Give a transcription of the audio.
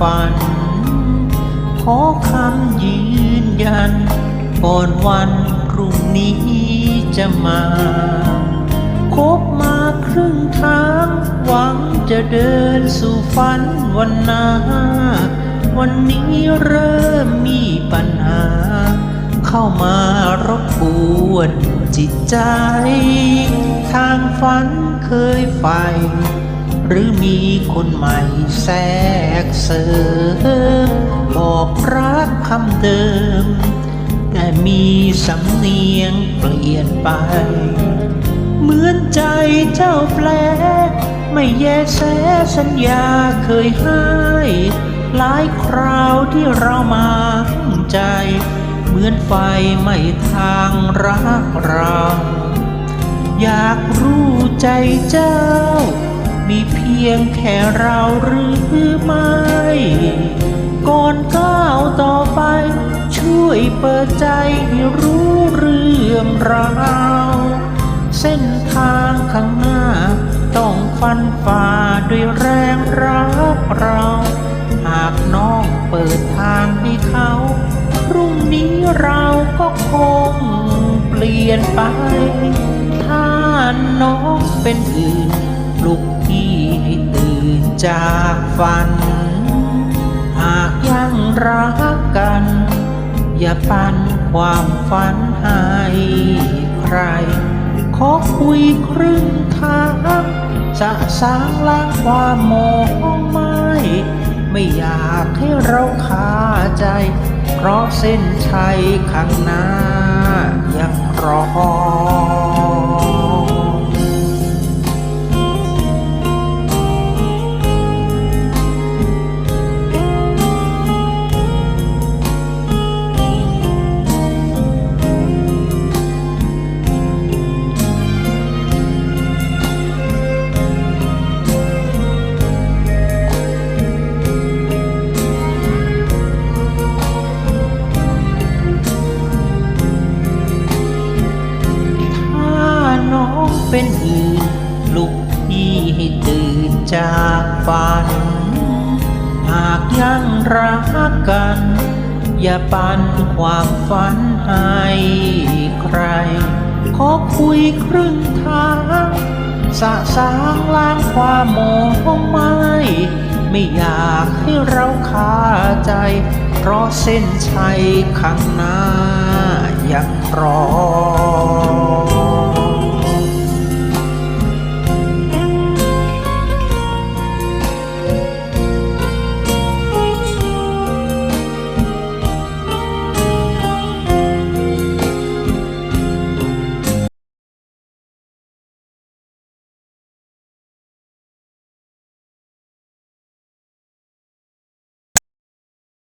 ฝัน ขอคำยืนยันก่อนวันพรุ่งนี้จะมาคบมาครึ่งทาง หวังจะเดินสู่ฝันวันหน้า วันนี้เริ่มมีปัญหา เข้ามารบกวนจิตใจ ทางฝันเคยใฝ่ หรือมีคนใหม่แทรกเสริมบอกรักคำเดิม แต่มีสำเนียงเปลี่ยนไป เหมือนใจเจ้าแปล ไม่แยแสสัญญาเคยให้หลายคราวที่เรามาใจ เหมือนไฟไม่ทางรักเรา อยากรู้ใจเจ้า มีเพียงแค่เราหรือไม่ ก่อนก้าวต่อไป ช่วยเปิดใจให้รู้เรื่องราวเส้นทางข้างหน้า ต้องฟันฝ่าด้วยแรงรักเรา หากน้องเปิดทางให้เขาพรุ่งนี้เราก็คงเปลี่ยนไป ถ้าน้องเป็นอื่น ลุกพี่ให้ตื่นจากฝัน หากยังรักกัน อย่าปันความฝันให้ใคร ขอคุยครึ่งทางจะสร้างล้างความโมองไม่ ไม่อยากให้เราคาใจ เพราะเส้นชัยข้างหน้า จากฝัน หากยังรักกัน อย่าปันความฝันให้ใคร ขอคุยครึ่งทางสะสางล้างความโมองไม่ ไม่อยากให้เราคาใจ เพราะเส้นชัยข้างหน้ายังรอ